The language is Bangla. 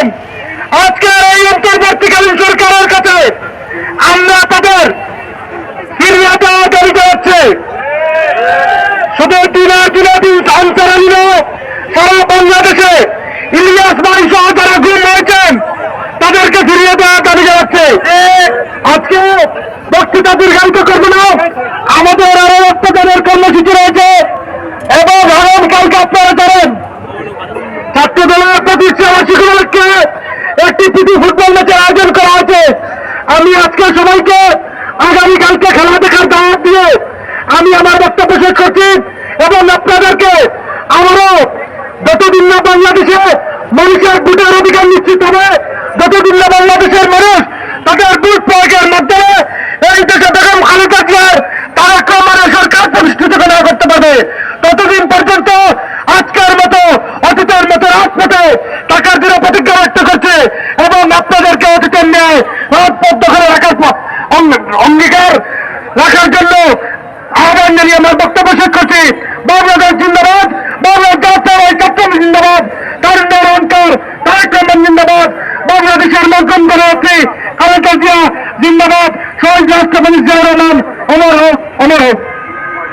বলছেন আজকের এই অন্তর্বর্তীকালীন সরকারের কাছে আমরা তাদের ফিরিয়ে দেওয়া দাবি হচ্ছে শুধু দিনের দিনে দিন আনসার নিল সারা বাংলাদেশে ইলিয়াস ভাই সহ যারা গুম হয়েছেন তাদেরকে ফিরিয়ে দেওয়া দাবি জানাচ্ছে। আজকে বক্তৃতা দীর্ঘায়িত করব না। আমাদের আরও রক্তদানের কর্মসূচি রয়েছে। এবং আগামীকালকে আপনারা জানেন উপলক্ষে একটি প্রীতি ফুটবল ম্যাচের আয়োজন করা হয়েছে। আমি আজকে সবাইকে আগামীকালকে খেলা দেখার দাওয়াত দিয়ে আমি আমার বক্তব্য শেষ করছি এবং আপনাদেরকে আমারও যতদিন না বাংলাদেশে মানুষের ভোটের অধিকার নিশ্চিত হবে, যতদিন না বাংলাদেশের মানুষ তাদের ভোট প্রয়োগের মাধ্যমে এই দেশে বেগম খালেদা জিয়ার তারেক রহমানের সরকার প্রতিষ্ঠিত করা করতে পারবে। ততদিন পর্যন্ত আজকের মতো অতীতের মতো রাজপথে টাকার জন্য প্রতিজ্ঞা ব্যক্ত করছে এবং আপনাদেরকে অতীতের ন্যায় রাজপথ দখলে রাখার অঙ্গীকার রাখার জন্য আহ্বান জানিয়ে আমার বক্তব্য শেষ করছি। বাংলাদেশ জিন্দাবাদ, বাংলাদেশ জাতীয় জিন্দাবাদ তারুণ্যের অঙ্কর তারেক রহমান জিন্দাবাদ, বাংলাদেশের মধ্যম করাচ্ছি খালেদা জিয়া জিন্দাবাদ, শহীদ রাষ্ট্রপতি জিয়া রহমান, অমর